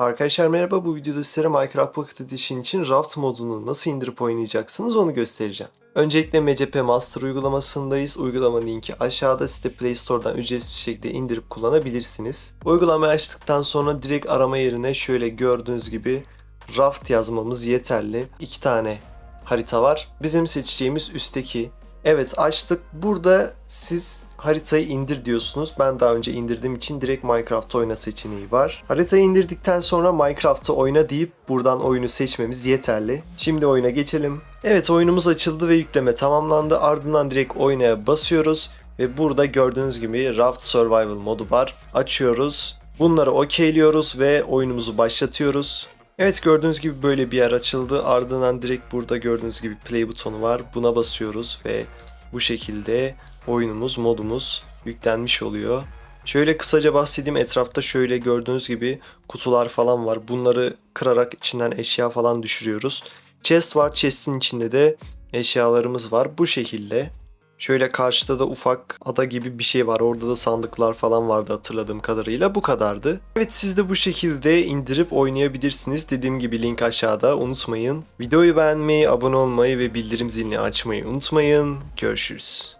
Arkadaşlar merhaba bu videoda sizlere Minecraft Pocket Edition için Raft modunu nasıl indirip oynayacaksınız onu göstereceğim. Öncelikle MCP Master uygulamasındayız. Uygulama linki aşağıda site Play Store'dan ücretsiz bir şekilde indirip kullanabilirsiniz. Uygulamayı açtıktan sonra direkt arama yerine şöyle gördüğünüz gibi Raft yazmamız yeterli. İki tane harita var. Bizim seçeceğimiz üstteki. Evet açtık. Burada siz haritayı indir diyorsunuz. Ben daha önce indirdiğim için direkt Minecraft oyna seçeneği var. Haritayı indirdikten sonra Minecraft'ı oyna deyip buradan oyunu seçmemiz yeterli. Şimdi oyuna geçelim. Evet oyunumuz açıldı ve yükleme tamamlandı. Ardından direkt oynaya basıyoruz. Ve burada gördüğünüz gibi Raft Survival modu var. Açıyoruz. Bunları okeyliyoruz ve oyunumuzu başlatıyoruz. Evet gördüğünüz gibi böyle bir yer açıldı. Ardından direkt burada gördüğünüz gibi play butonu var. Buna basıyoruz ve bu şekilde oyunumuz, modumuz yüklenmiş oluyor. Şöyle kısaca bahsedeyim. Etrafta şöyle gördüğünüz gibi kutular falan var. Bunları kırarak içinden eşya falan düşürüyoruz. Chest var. Chest'in içinde de eşyalarımız var. Bu şekilde. Şöyle karşıda da ufak ada gibi bir şey var. Orada da sandıklar falan vardı hatırladığım kadarıyla. Bu kadardı. Evet siz de bu şekilde indirip oynayabilirsiniz. Dediğim gibi link aşağıda. Unutmayın. Videoyu beğenmeyi, abone olmayı ve bildirim zilini açmayı unutmayın. Görüşürüz.